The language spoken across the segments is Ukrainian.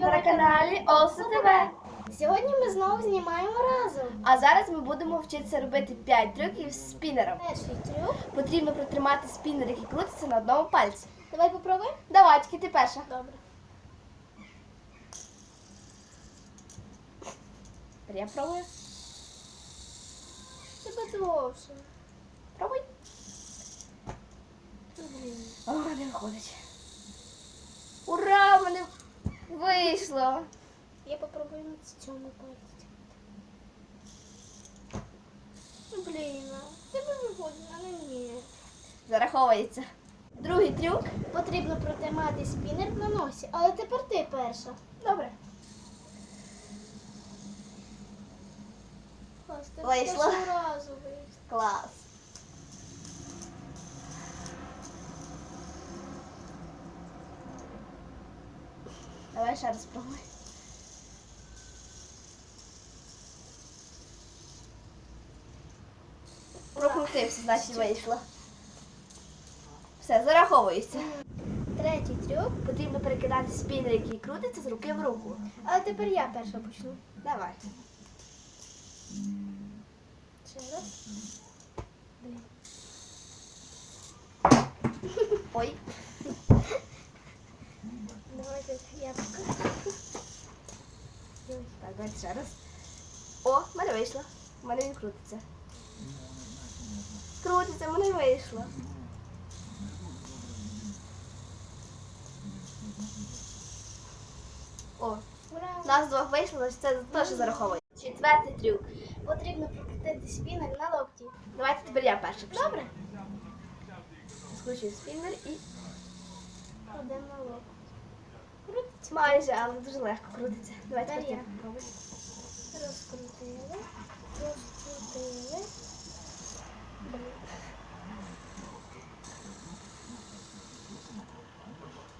Ви на каналі Олса ТВ. Сьогодні ми знову знімаємо разом. А зараз ми будемо вчитися робити 5 трюків з спінером. Перший трюк. Потрібно протримати спінер, який крутиться на одному пальці. Давай попробуємо. Давай, тільки ти перша. Добре. Я пробую. Тебе довше. Пробуй. О, не виходить. Ура! Мене вийшло. Я попробую на цьому пальці. Ну, Блін, а тебе виходить, а не ні. Зараховується. Другий трюк. Потрібно протримати спінер на носі, але тепер ти перша. Добре. Клас, ти Вийшло. першого разу вийшло. Клас. Давай ще раз спробуй. Прокрутився, значить вийшло. Все, зараховується. Третій трюк. Потрібно перекидати спінер, який крутиться з руки в руку. Але тепер я перша почну. Давай. Ще раз. Ой. Так, давайте ще раз. О, в мене вийшло. В мене він крутиться. Крутиться, в мене вийшло. О, у нас двох вийшло, значить це теж зараховує. Четвертий трюк. Потрібно прокрутити спінер на локті. Давайте тепер я почну. Добре? Скручую спіннер і Кладемо на локті. Майже, але дуже легко крутиться. Давайте я. Розкрутили. Розкрутили.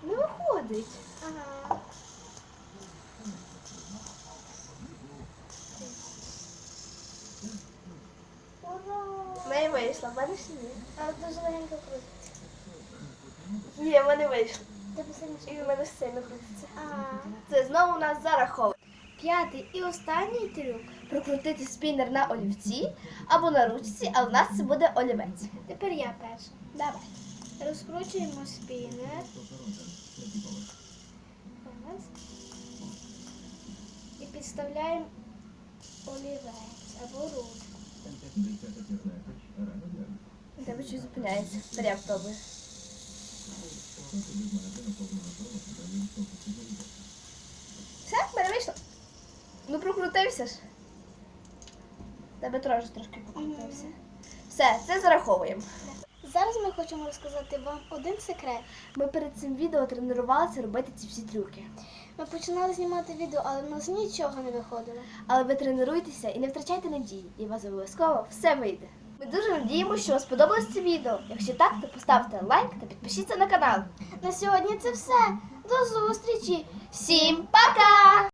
Не виходить. Ага. Неї вийшло, ще ні. Але дуже легенько крутиться. Ні, в мене вийшло. І в мене сильно крутиться. Це знову у нас зараховує. П'ятий і останній трюк. Прокрутити спінер на олівці або на ручці, але в нас це буде олівець. Тепер я перша. Давай. Розкручуємо спінер. Раз. І підставляємо олівець або ручку. У тебе щось зупиняється. Тепер я спробую. Все, в мене вийшло. Ну прокрутився ж. Тебе трошки трошки прокрутився. Все, це зараховуємо. Зараз ми хочемо розказати вам один секрет. Ми перед цим відео тренувалися робити ці всі трюки. Ми починали знімати відео, але в нас нічого не виходило. Але ви тренуйтеся і не втрачайте надії, і у вас обов'язково все вийде. Ми дуже надіємося, що вам сподобалось це відео. Якщо так, то поставте лайк та підпишіться на канал. На сьогодні це все. До зустрічі! Всім пока!